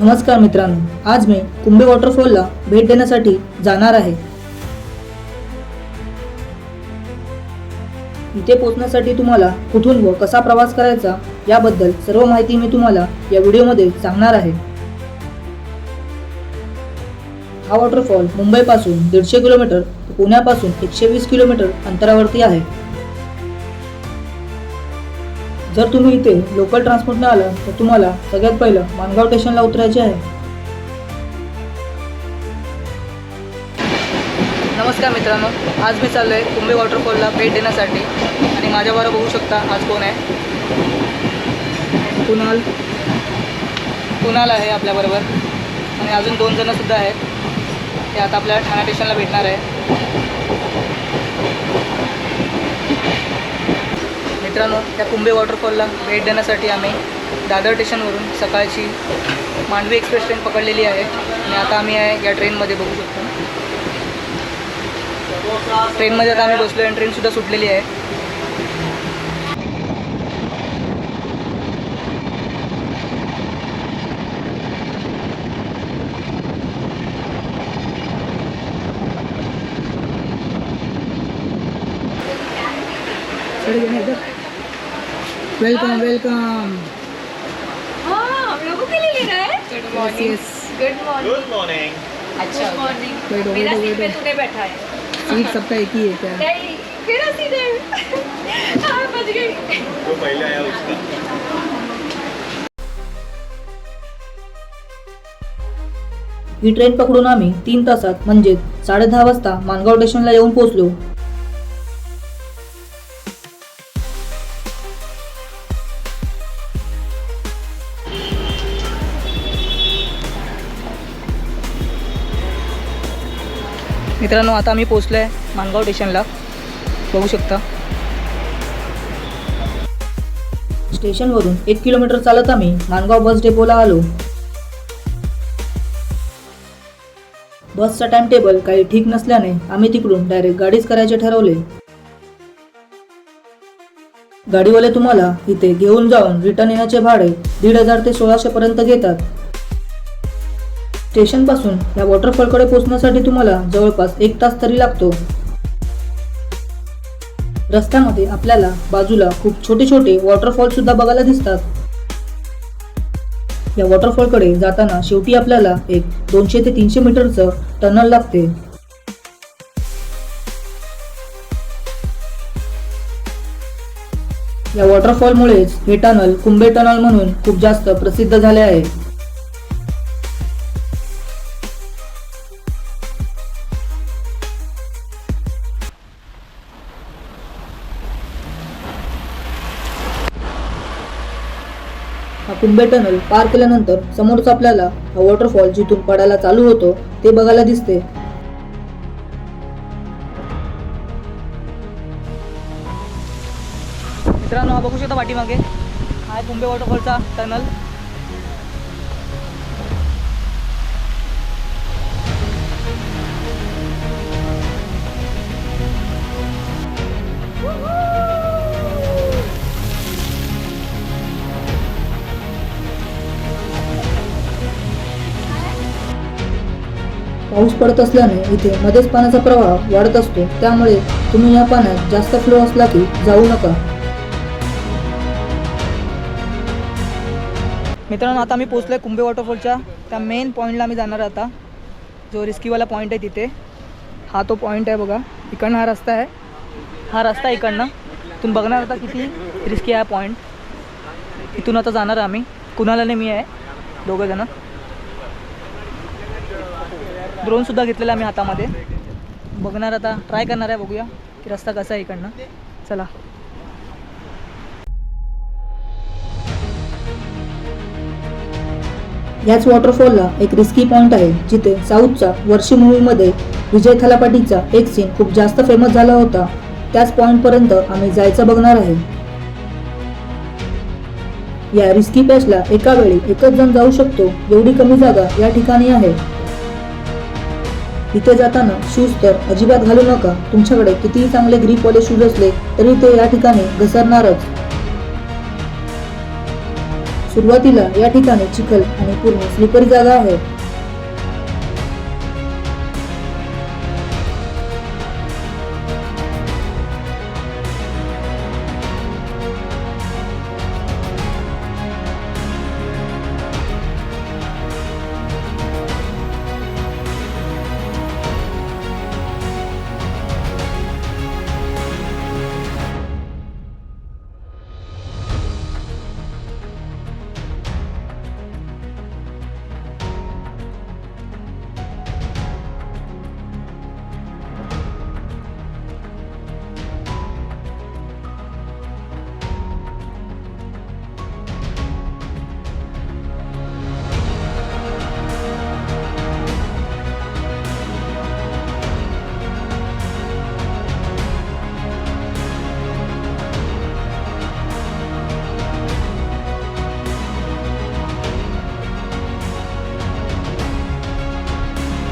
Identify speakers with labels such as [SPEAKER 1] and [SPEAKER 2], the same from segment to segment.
[SPEAKER 1] नमस्कार मित्रांनो आज मी कुंभे वॉटरफॉलला भेट देण्यासाठी जाणार आहे. इथे पोहोचण्यासाठी तुम्हाला कुठून व कसा प्रवास करायचा याबद्दल सर्व माहिती मी तुम्हाला या व्हिडिओमध्ये सांगणार आहे. हा वॉटरफॉल मुंबईपासून दीडशे किलोमीटर पुण्यापासून एकशे वीस किलोमीटर अंतरावरती आहे. जर तुम्ही इथे लोकल ट्रान्सपोर्टने आला तर तुम्हाला सगळ्यात पहिलं मानगाव स्टेशनला उतरायचे आहे. नमस्कार मित्रांनो आज मी चाललो आहे कुंभे वॉटरफॉलला भेट देण्यासाठी. आणि माझ्याबरोबर बघू शकता आज कोण आहे. कुणाल कुणाल आहे आपल्याबरोबर. आणि अजून दोन जणंसुद्धा आहेत. ते आता आपल्या ठाणा स्टेशनला भेटणार आहे. मित्रांनो त्या कुंभे वॉटरफॉलला भेट देण्यासाठी आम्ही दादर स्टेशनवरून सकाळची मांडवी एक्सप्रेस ट्रेन पकडलेली आहे आणि आता आम्ही आहे या ट्रेनमध्ये बघू शकतो. ट्रेनमध्ये आता आम्ही बसलो आणि ट्रेनसुद्धा सुटलेली आहे. वेलकम वेलकम
[SPEAKER 2] हाँ हम लोगों के लिए ले रहा है। Good morning good morning. अच्छा गुड मॉर्निंग मेरा सीट पे तूने बैठा है।
[SPEAKER 1] सीट सबका एक ही है क्या?
[SPEAKER 2] नहीं मेरा सीट है। हाँ बच गई।
[SPEAKER 3] जो पहले आया उसका।
[SPEAKER 1] ही ट्रेन पकडून आम्ही तीन तासात म्हणजे साडे दहा वाजता मानगाव स्टेशनला येऊन पोहोचलो. मित्रांनो आता आम्ही पोचलो आहे मानगाव स्टेशनला. बघू शकता. स्टेशनवरून एक किलोमीटर चालत आम्ही मानगाव बस डेपोला आलो. बसचा टाइम टेबल काही ठीक नसल्याने आम्ही तिकडून डायरेक्ट गाडीच करायचे ठरवले. गाडीवाले तुम्हाला इथे घेऊन जाऊन रिटर्न येण्याचे भाडे दीड हजार ते सोळाशे पर्यंत घेतात. स्टेशनपासून या वॉटरफॉलकडे पोहोचण्यासाठी तुम्हाला जवळपास एक तास तरी लागतो. रस्त्यामध्ये आपल्याला बाजूला खूप छोटे छोटे वॉटरफॉल सुद्धा बघायला दिसतात. या वॉटरफॉलकडे जाताना शेवटी आपल्याला एक दोनशे ते तीनशे मीटरचं टनल लागते. या वॉटरफॉलमुळेच हे टनल कुंभे टनल म्हणून खूप जास्त प्रसिद्ध झाले आहे. हा कुंभे टनल पार केल्यानंतर समोरच आपल्याला हा वॉटरफॉल जिथून पडायला चालू होतो ते बघायला दिसते. मित्रांनो हा बघू शकता पाठीमागे. हा कुंभे वॉटरफॉलचा टनल. पाऊस पडत असल्याने इथे मध्येच पाण्याचा प्रवाह वाढत असतो. त्यामुळे तुम्ही या पाण्यात जास्त फ्लो असला की जाऊ नका. मित्रांनो आता मी आहे कुंभे वॉटरफॉलच्या. त्या मेन पॉईंटला आम्ही जाणार आता. जो रिस्कीवाला पॉईंट आहे तिथे. हा तो पॉईंट आहे बघा. इकडनं हा रस्ता आहे. हा रस्ता आहे इकडनं. तुम्ही बघणार आता किती रिस्की आहे पॉईंट इथून आता जाणार आहे आम्ही. कुणाला मी आहे. दोघं ड्रोन सुद्धा घेतलेला आम्ही हातामध्ये. बघणार आता ट्राय करणार आहे बघूया की रस्ता कसा आहे इकडनं. चला. याच वॉटरफॉलला एक रिस्की पॉइंट आहे जिथे साऊथच्या वर्षी मूवीमध्ये विजय थलापाटीचा एक सीन खूप जास्त फेमस झाला होता. त्याच पॉइंटपर्यंत आम्ही जायचं बघणार आहे. या रिस्की पॅचला एका वेळी एकच जण जाऊ शकतो एवढी कमी जागा या ठिकाणी आहे. इथे जाताना शूज तर अजिबात घालू नका. तुमच्याकडे कितीही चांगले ग्रीपवाले शूज असले तरी ते या ठिकाणी घसरणारच. सुरुवातीला या ठिकाणी चिखल आणि पूर्ण स्लिपरी जागा आहे.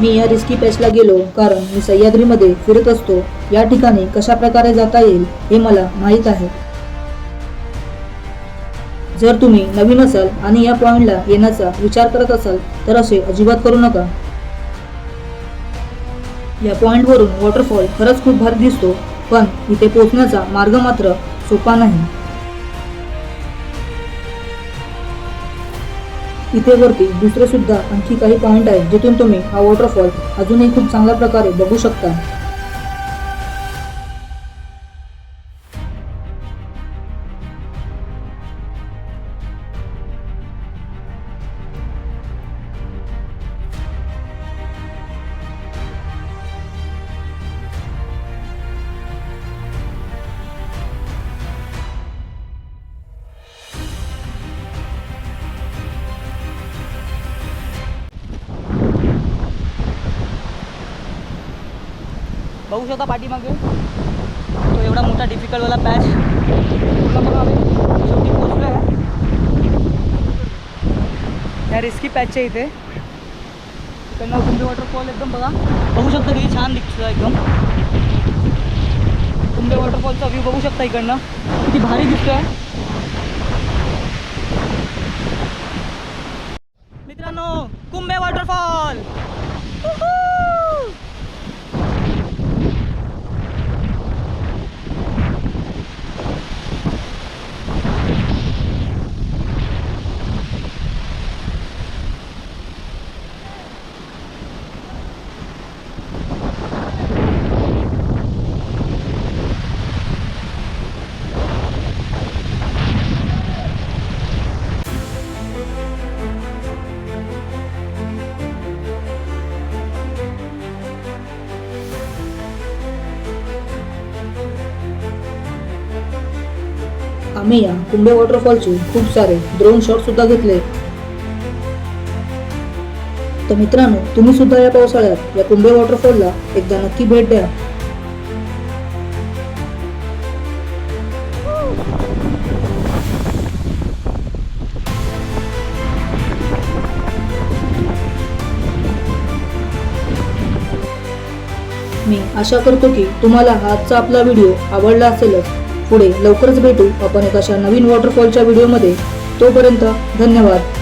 [SPEAKER 1] मी या रिस्की पॅचला गेलो कारण मी सह्याद्रीमध्ये फिरत असतो. या ठिकाणी कशा प्रकारे जाता येईल हे मला माहीत आहे. जर तुम्ही नवीन असाल आणि या पॉइंटला येण्याचा विचार करत असाल तर असे अजिबात करू नका. या पॉइंटवरून वॉटरफॉल खरंच खूप भारी दिसतो पण इथे पोहोचण्याचा मार्ग मात्र सोपा नाही. इथे वरती दुसरे सुद्धा आणखी काही पॉइंट आहेत जिथून तुम्ही हा वॉटरफॉल अजूनही खूप चांगल्या प्रकारे बघू शकता. बघू शकता पाठीमागे. तो एवढा मोठा डिफिकल्टवाला पॅच पूर्ण आम्ही शेवटी पोचलो आहे या रिस्की पॅचच्या इथे. इकडनं कुंभे वॉटरफॉल एकदम बघा. बघू शकता किती छान दिसतो एकदम. कुंभे वॉटरफॉलचा व्ह्यू बघू शकता इकडनं. किती भारी दिसतोय. मित्रांनो कुंभे वॉटरफॉल आम्ही या. कुंभे वॉटरफॉलचे खूप सारे ड्रोन शॉट सुद्धा घेतले. तर मित्रांनो तुम्ही सुद्धा या पावसाळ्यात या कुंभे वॉटरफॉलला एकदा नक्की भेट द्या. मी आशा करतो की तुम्हाला हा आजचा आपला व्हिडिओ आवडला असेलच. पुढे लवकरच भेटू आपण एक अशा नवीन वॉटरफॉलच्या व्हिडिओमध्ये तोपर्यंत धन्यवाद.